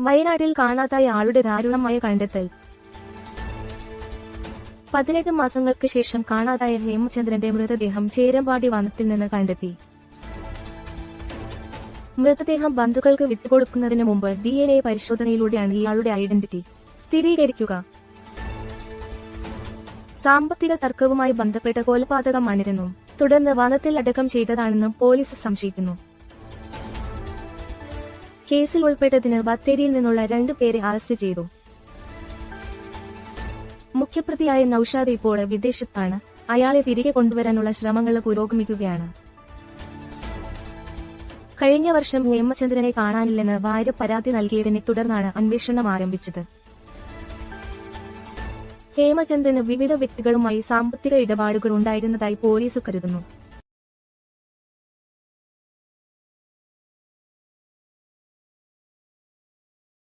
വയനാട്ടിൽ കാണാതായ ആളുടെ ദാരുണമായ കണ്ടെത്തൽ. പതിനെട്ട് മാസങ്ങൾക്ക് ശേഷം കാണാതായ ഹേമചന്ദ്രന്റെ മൃതദേഹം ചേരമ്പാടി വനത്തിൽ നിന്ന് കണ്ടെത്തി. മൃതദേഹം ബന്ധുക്കൾക്ക് വിട്ടുകൊടുക്കുന്നതിന് മുമ്പ് ഡി എൻ എ പരിശോധനയിലൂടെയാണ് ഇയാളുടെ ഐഡന്റിറ്റി സ്ഥിരീകരിക്കുക. സാമ്പത്തിക തർക്കവുമായി ബന്ധപ്പെട്ട കൊലപാതകമാണിതെന്നും തുടർന്ന് വനത്തിൽ അടക്കം ചെയ്തതാണെന്നും പോലീസ് സംശയിക്കുന്നു. കേസിൽ ഉൾപ്പെട്ടതിന് ബത്തേരിയിൽ നിന്നുള്ള രണ്ടു പേരെ അറസ്റ്റ് ചെയ്തു. മുഖ്യപ്രതിയായ നൌഷാദ് ഇപ്പോൾ വിദേശത്താണ്. അയാളെ തിരികെ കൊണ്ടുവരാനുള്ള ശ്രമങ്ങൾ പുരോഗമിക്കുകയാണ്. കഴിഞ്ഞ വർഷം ഹേമചന്ദ്രനെ കാണാനില്ലെന്ന് ഭാര്യ പരാതി നൽകിയതിനെ തുടർന്നാണ് അന്വേഷണം ആരംഭിച്ചത്. ഹേമചന്ദ്രന് വിവിധ വ്യക്തികളുമായി സാമ്പത്തിക ഇടപാടുകൾ ഉണ്ടായിരുന്നതായി പോലീസ് കരുതുന്നു.